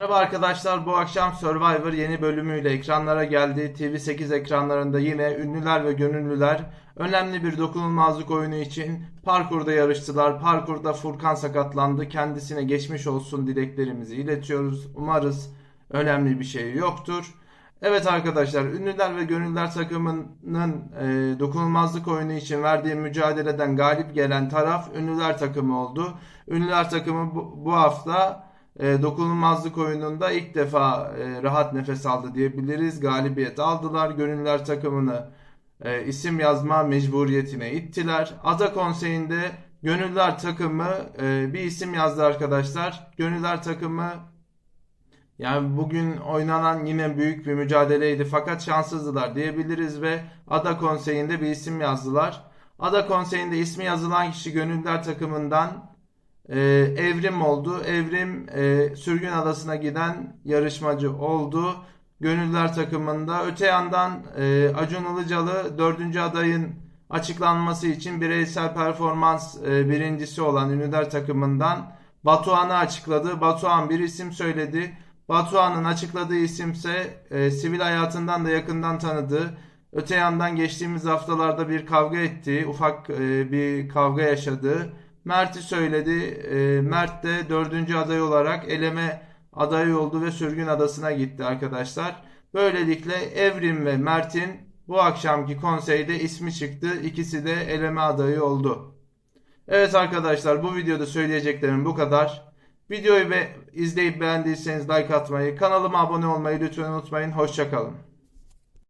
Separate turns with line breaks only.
Merhaba arkadaşlar bu akşam Survivor yeni bölümüyle ekranlara geldi. TV8 ekranlarında yine ünlüler ve gönüllüler önemli bir dokunulmazlık oyunu için parkurda yarıştılar. Parkurda Furkan sakatlandı. Kendisine geçmiş olsun dileklerimizi iletiyoruz. Umarız önemli bir şey yoktur. Evet arkadaşlar ünlüler ve gönüllüler takımının e, dokunulmazlık oyunu için verdiği mücadeleden galip gelen taraf ünlüler takımı oldu. Ünlüler takımı bu, bu hafta e, dokunulmazlık oyununda ilk defa e, rahat nefes aldı diyebiliriz. Galibiyet aldılar. Gönüllüler takımını e, isim yazma mecburiyetine ittiler. Ada konseyinde Gönüllüler takımı e, bir isim yazdı arkadaşlar. Gönüllüler takımı yani bugün oynanan yine büyük bir mücadeleydi fakat şanssızdılar diyebiliriz ve Ada Konseyi'nde bir isim yazdılar. Ada Konseyi'nde ismi yazılan kişi Gönüllüler takımından e, Evrim oldu. Evrim e, Sürgün Adası'na giden yarışmacı oldu. Gönüllüler takımında. Öte yandan e, Acun Ilıcalı dördüncü adayın açıklanması için bireysel performans e, birincisi olan Ünlüler takımından Batuhan'ı açıkladı. Batuhan bir isim söyledi. Batuhan'ın açıkladığı isimse e, sivil hayatından da yakından tanıdığı. Öte yandan geçtiğimiz haftalarda bir kavga ettiği, ufak e, bir kavga yaşadığı Mert'i söyledi. E, Mert de dördüncü aday olarak eleme adayı oldu ve Sürgün Adası'na gitti arkadaşlar. Böylelikle Evrim ve Mert'in bu akşamki konseyde ismi çıktı. İkisi de eleme adayı oldu. Evet arkadaşlar bu videoda söyleyeceklerim bu kadar. Videoyu be izleyip beğendiyseniz like atmayı, kanalıma abone olmayı lütfen unutmayın. Hoşçakalın.